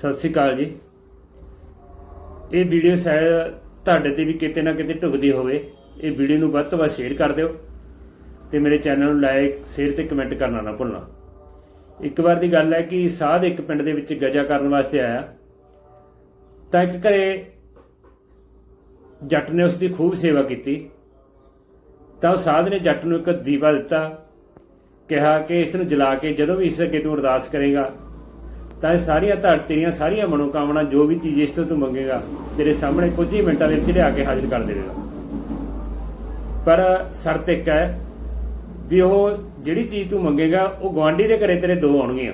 ਸਤਿ ਸ੍ਰੀ ਅਕਾਲ ਜੀ। ਇਹ ਵੀਡੀਓ ਸ਼ਾਇਦ ਤੁਹਾਡੇ ਤੇ ਵੀ ਕਿਤੇ ਨਾ ਕਿਤੇ ਢੁਕਦੀ ਹੋਵੇ। ਇਹ ਵੀਡੀਓ ਨੂੰ ਵੱਧ ਤੋਂ ਵੱਧ ਸ਼ੇਅਰ ਕਰ ਦਿਓ ਤੇ ਮੇਰੇ ਚੈਨਲ ਨੂੰ ਲਾਈਕ ਸ਼ੇਅਰ ਤੇ ਕਮੈਂਟ ਕਰਨਾ ਨਾ ਭੁੱਲਣਾ। ਇੱਕ ਵਾਰ ਦੀ ਗੱਲ ਹੈ ਕਿ ਸਾਧ ਇੱਕ ਪਿੰਡ ਦੇ ਵਿੱਚ ਗਜਾ ਕਰਨ ਵਾਸਤੇ ਆਇਆ। ਤਾਂ ਇੱਕ ਘਰੇ ਜੱਟ ਨੇ ਉਸ ਦੀ ਖੂਬ ਸੇਵਾ ਕੀਤੀ। ਤਾਂ ਉਹ ਸਾਧ ਨੇ ਜੱਟ ਨੂੰ ਇੱਕ ਦੀਵਾ ਦਿੱਤਾ। ਕਿਹਾ ਕਿ ਇਸ ਨੂੰ ਜਲਾ ਕੇ ਜਦੋਂ ਵੀ ਇਸ ਅੱਗੇ ਤੂੰ ਅਰਦਾਸ ਕਰੇਗਾ ਤਾਂ ਇਹ ਸਾਰੀਆਂ ਤੁਹਾਡ ਤੇਰੀਆਂ ਸਾਰੀਆਂ ਮਨੋਕਾਮਨਾ ਜੋ ਵੀ ਚੀਜ਼ ਇਸ ਤੋਂ ਤੂੰ ਮੰਗੇਗਾ, ਤੇਰੇ ਸਾਹਮਣੇ ਕੁਝ ਹੀ ਮਿੰਟਾਂ ਦੇ ਵਿੱਚ ਲਿਆ ਕੇ ਹਾਜ਼ਰ ਕਰ ਦੇਵੇਗਾ। ਪਰ ਸ਼ਰਤ ਇੱਕ ਹੈ ਵੀ ਉਹ ਜਿਹੜੀ ਚੀਜ਼ ਤੂੰ ਮੰਗੇਗਾ, ਉਹ ਗਵਾਂਢੀ ਦੇ ਘਰੇ ਤੇਰੇ ਦੋ ਆਉਣਗੀਆਂ।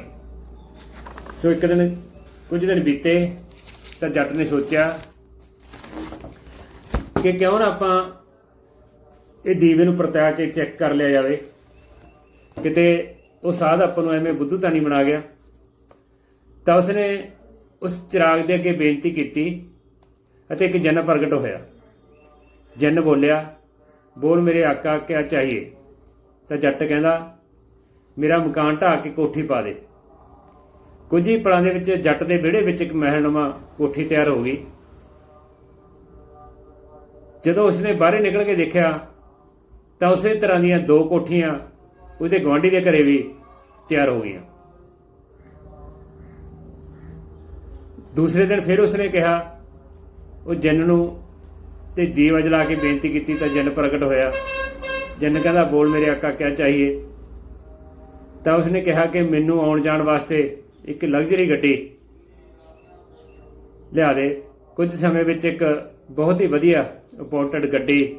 ਸੋ ਇੱਕ ਦਿਨ, ਕੁਝ ਦਿਨ ਬੀਤੇ, ਤਾਂ ਜੱਟ ਨੇ ਸੋਚਿਆ ਕਿ ਕਿਉਂ ਨਾ ਆਪਾਂ ਇਹ ਦੀਵੇ ਨੂੰ ਪਰਤਿਆ ਕੇ ਚੈੱਕ ਕਰ ਲਿਆ ਜਾਵੇ। ਕਿਤੇ ਉਹ ਸਾਧ ਆਪਾਂ ਨੂੰ ਐਵੇਂ ਬੁੱਧੂ ਤਾਂ ਨਹੀਂ ਬਣਾ ਗਿਆ। ਤਾਂ ਉਸਨੇ ਉਸ ਚਿਰਾਗ ਦੇ ਅੱਗੇ ਬੇਨਤੀ ਕੀਤੀ ਅਤੇ ਇੱਕ ਜਨ ਪ੍ਰਗਟ ਹੋਇਆ। ਜਨ ਬੋਲਿਆ, ਬੋਲ ਮੇਰੇ ਆਕਾ ਕਿਆ ਚਾਹੀਏ? ਤਾਂ ਜੱਟ ਕਹਿੰਦਾ, ਮੇਰਾ ਮਕਾਨ ਢਾਹ ਕੇ ਕੋਠੀ ਪਾ ਦੇ। ਕੁਝ ਹੀ ਪਲਾਂ ਦੇ ਵਿੱਚ ਜੱਟ ਦੇ ਵਿਹੜੇ ਵਿੱਚ ਇੱਕ ਮਹਿਲਨੁਮਾ ਕੋਠੀ ਤਿਆਰ ਹੋ ਗਈ। ਜਦੋਂ ਉਸਨੇ ਬਾਹਰ ਨਿਕਲ ਕੇ ਦੇਖਿਆ, ਤਾਂ ਉਸੇ ਤਰ੍ਹਾਂ ਦੀਆਂ ਦੋ ਕੋਠੀਆਂ ਉਹਦੇ ਗਵਾਂਢੀ ਦੇ ਘਰੇ ਵੀ ਤਿਆਰ ਹੋ ਗਈਆਂ। ਦੂਸਰੇ ਦਿਨ ਫਿਰ ਉਸਨੇ ਕਿਹਾ, ਉਹ ਜਿੰਨ ਨੂੰ ਤੇ ਦੀਵਾ ਜਲਾ ਕੇ ਬੇਨਤੀ ਕੀਤੀ ਤਾਂ ਜਿੰਨ ਪ੍ਰਗਟ ਹੋਇਆ। ਜਿੰਨ ਕਹਿੰਦਾ, ਬੋਲ ਮੇਰੇ ਆਕਾ, ਕਿਆ ਚਾਹੀਏ? ਤਾਂ ਉਸਨੇ ਕਿਹਾ ਕਿ ਮੈਨੂੰ ਆਉਣ ਜਾਣ ਵਾਸਤੇ ਇੱਕ ਲਗਜ਼ਰੀ ਗੱਡੀ ਲਿਆ ਦੇ। ਕੁਝ ਸਮੇਂ ਵਿੱਚ ਇੱਕ ਬਹੁਤ ਹੀ ਵਧੀਆ ਇੰਪੋਰਟਡ ਗੱਡੀ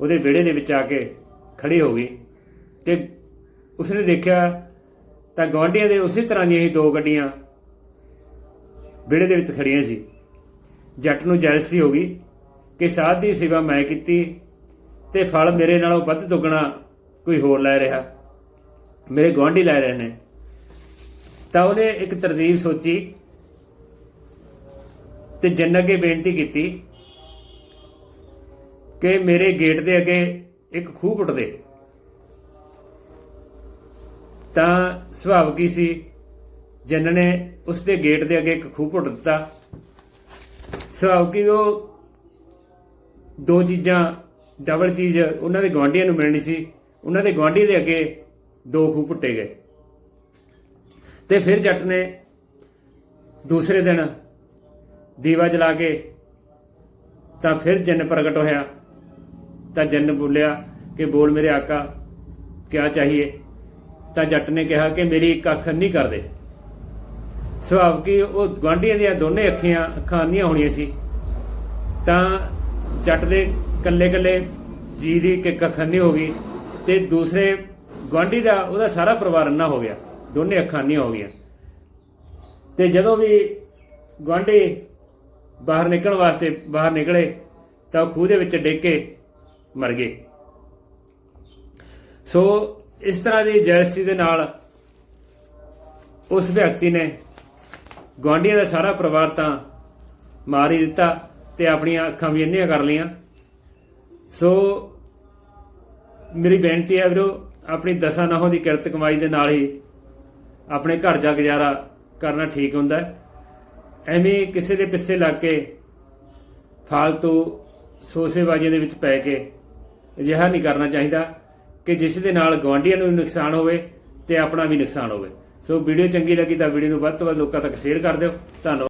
ਉਹਦੇ ਵਿਹੜੇ ਦੇ ਵਿੱਚ ਆ ਕੇ ਖੜੀ ਹੋ ਗਈ। ਤੇ ਉਸਨੇ ਦੇਖਿਆ ਤਾਂ ਗਵਾਂਢੀਆਂ ਦੇ ਉਸੇ ਤਰ੍ਹਾਂ ਦੀਆਂ ਹੀ ਦੋ ਗੱਡੀਆਂ ਵਿਹੜੇ ਦੇ ਵਿੱਚ ਖੜੀਆਂ ਸੀ। ਜੱਟ ਨੂੰ ਜੈਲਸੀ ਹੋ ਗਈ ਕਿ ਸਾਧ ਦੀ ਸੇਵਾ ਮੈਂ ਕੀਤੀ ਤੇ ਫਲ ਮੇਰੇ ਨਾਲੋਂ ਵੱਧ ਦੁੱਗਣਾ ਕੋਈ ਹੋਰ ਲੈ ਰਿਹਾ। ਮੇਰੇ ਗਵਾਂਢੀ ਲੈ ਰਹੇ ਨੇ। ਤਾਂ ਉਹਨੇ ਇੱਕ ਤਰਤੀਬ ਸੋਚੀ ਤੇ ਜੰਨ ਅੱਗੇ ਬੇਨਤੀ ਕੀਤੀ ਕਿ ਮੇਰੇ ਗੇਟ ਦੇ ਅੱਗੇ ਇੱਕ ਖੂਹ ਪੁੱਟ ਦੇ। ਤਾਂ ਸੁਭਾਵ ਕੀ ਸੀ ਜੰਨ ਨੇ ਉਸ ਦੇ ਗੇਟ ਦੇ ਅੱਗੇ ਇੱਕ ਖੂਹ ਪੁੱਟ ਦਿੱਤਾ। ਸੁਭਾਵ ਕਿ ਉਹ ਦੋ ਚੀਜ਼ਾਂ ਡਬਲ ਚੀਜ਼ ਉਹਨਾਂ ਦੇ ਗਵਾਂਢੀਆਂ ਨੂੰ ਮਿਲਣੀ ਸੀ। ਉਹਨਾਂ ਦੇ ਗਵਾਂਢੀ ਦੇ ਅੱਗੇ ਦੋ ਖੂਹ ਪੁੱਟੇ ਗਏ। ਤੇ ਫਿਰ ਜੱਟ ਨੇ ਦੂਸਰੇ ਦਿਨ ਦੀਵਾ ਜਲਾ ਕੇ ਤਾਂ ਫਿਰ ਜਨ ਪ੍ਰਗਟ ਹੋਇਆ। ਤਾਂ ਜਨ ਬੋਲਿਆ ਕਿ ਬੋਲ ਮੇਰੇ ਆਕਾ, ਕਿਆ ਚਾਹੀਏ? ਤਾਂ ਜੱਟ ਨੇ ਕਿਹਾ ਕਿ ਮੇਰੀ ਇੱਕ ਅੱਖ ਨਹੀਂ ਕਰਦੇ। ਸੁਭਾਵ ਕਿ ਉਹ ਗਵਾਂਢੀਆਂ ਦੀਆਂ ਦੋਨੇ ਅੱਖੀਆਂ ਅੱਖਾਂ ਨਹੀਂ ਹੋਣੀਆਂ ਸੀ। ਤਾਂ ਜੱਟ ਦੇ ਕੱਲੇ ਕੱਲੇ ਜੀ ਦੀ ਇੱਕ ਅੱਖ ਨਹੀਂ ਹੋ ਗਈ ਤੇ ਦੂਸਰੇ ਗਵਾਂਢੀ ਦਾ ਉਹਦਾ ਸਾਰਾ ਪਰਿਵਾਰ ਅੰਨਾ ਹੋ ਗਿਆ। ਦੋਨੇ ਅੱਖਾਂ ਨਹੀਂ ਹੋ ਗਈਆਂ। ਤੇ ਜਦੋਂ ਵੀ ਗਵਾਂਢੀ ਬਾਹਰ ਨਿਕਲਣ ਵਾਸਤੇ ਬਾਹਰ ਨਿਕਲੇ ਤਾਂ ਉਹ ਖੂਹ ਦੇ ਵਿੱਚ ਡਿੱਗ ਕੇ ਮਰ ਗਏ। ਸੋ ਇਸ ਤਰ੍ਹਾਂ ਦੀ ਜੈਲਸੀ ਦੇ ਨਾਲ ਉਸ ਵਿਅਕਤੀ ਨੇ ਗਵਾਂਢੀਆਂ ਦਾ ਸਾਰਾ ਪਰਿਵਾਰ ਤਾਂ ਮਾਰ ਹੀ ਦਿੱਤਾ ਤੇ ਆਪਣੀਆਂ ਅੱਖਾਂ ਵੀ ਇੰਨੀਆਂ ਕਰ ਲਈਆਂ। ਸੋ ਮੇਰੀ ਬੇਨਤੀ ਹੈ ਵੀਰੋ, ਆਪਣੀ ਦਸਾਂ ਨਾਹੋਂ ਦੀ ਕਿਰਤ ਕਮਾਈ ਦੇ ਨਾਲ ਹੀ ਆਪਣੇ ਘਰ ਦਾ ਗੁਜ਼ਾਰਾ ਕਰਨਾ ਠੀਕ ਹੁੰਦਾ ਹੈ। ਐਵੇਂ ਕਿਸੇ ਦੇ ਪਿੱਛੇ ਲੱਗ ਕੇ ਫਾਲਤੂ ਸੋਸੇਬਾਜ਼ੀਆਂ ਦੇ ਵਿੱਚ ਪੈ ਕੇ ਅਜਿਹਾ ਨਹੀਂ ਕਰਨਾ ਚਾਹੀਦਾ ਕਿ ਜਿਸ ਦੇ ਨਾਲ ਗਵਾਂਢੀਆਂ ਨੂੰ ਵੀ ਨੁਕਸਾਨ ਹੋਵੇ ਤੇ ਆਪਣਾ ਵੀ ਨੁਕਸਾਨ ਹੋਵੇ। ਸੋ ਵੀਡੀਓ ਚੰਗੀ ਲੱਗੀ ਤਾਂ ਵੀਡੀਓ ਨੂੰ ਵੱਧ ਤੋਂ ਵੱਧ ਲੋਕਾਂ ਤੱਕ ਸ਼ੇਅਰ ਕਰ ਦਿਓ। ਧੰਨਵਾਦ।